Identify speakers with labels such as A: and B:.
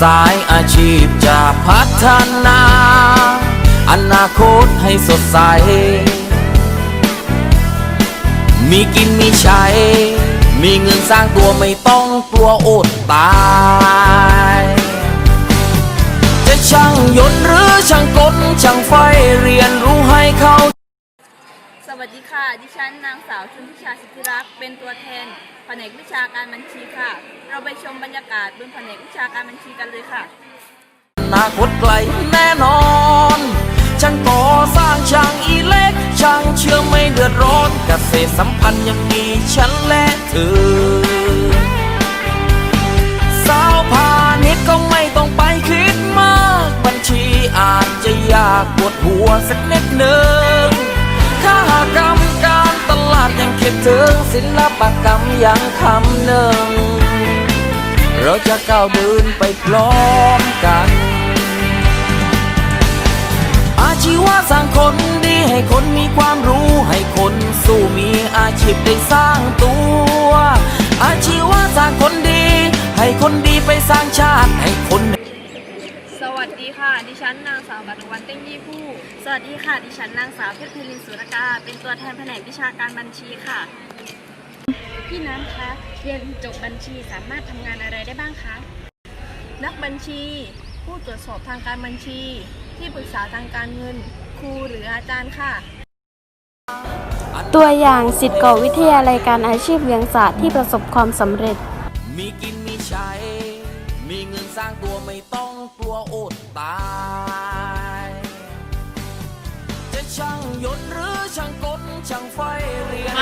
A: สายอาชีพจะพัฒนา อนาคตให้สดใส มีกินมีใช้ มีเงินสร้างตัวไม่ต้องกลัวอดตาย จะช่างยนต์หรือช่างกลช่างไฟเรียนรู้ให้เข้า
B: วัสดีค่ะ ดิฉันนางสาวชุนทิชาสิทธิรักษ์เป็นตัวแทนแผนกวิชาการบัญชีค่ะ เราไปชมบรรยากาศบนแผนกวิชาการบัญชีกันเลยค่ะ
A: อนาคตไกลแน่นอนช่างก่อสร้างช่างอีเล็กช่างเชื่อไม่เดือดร้อนเกษตรสัมพันธ์ยังมีฉันและเธอ สาวพาณิชย์ก็ไม่ต้องไปคิดมาก บัญชีอาจจะยากปวดหัวสักนิดหนึ่ง ค่ากรรมการตลาดยังคิดถึงศิลปกรรมยังคำหนึ่ง เราจะก้าวเดินไปพร้อมกัน อาชีวะสร้างคนดีให้คนมีความรู้ให้คนสู้มีอาชีพได้สร้างตัว อาชีวะสร้างคนดี ให้คนดีไปสร้างชาติให้คน
B: วัสดีค่ะ ดิฉันนางสาวบัตรวันเต้งยี่ผู้ สวัสดีค่ะ ดิฉันนางสาวเพชรพิรินสุรกา เป็นตัวแทนแผนกวิชาการบัญชีค่ะ
C: พี่น้ำคะ เรียนจบบัญชีสามารถทำงานอะไรได้บ้างคะ
B: นักบัญชี ผู้ตรวจสอบทางการบัญชี ที่ปรึกษาทางการเงิน ครูหรืออาจารย์ค่ะ
D: ตัวอย่างสิทธิ์เก่าวิทยาลัยการอาชีพเวียงศาสตร์ที่ประสบความสำเร็จ
A: มีกินมีใช้ มีเงินสร้างตัวไม่ต้องกัวอดตาย จะช่างยนต์หรือช่างกลช่างไฟเรียน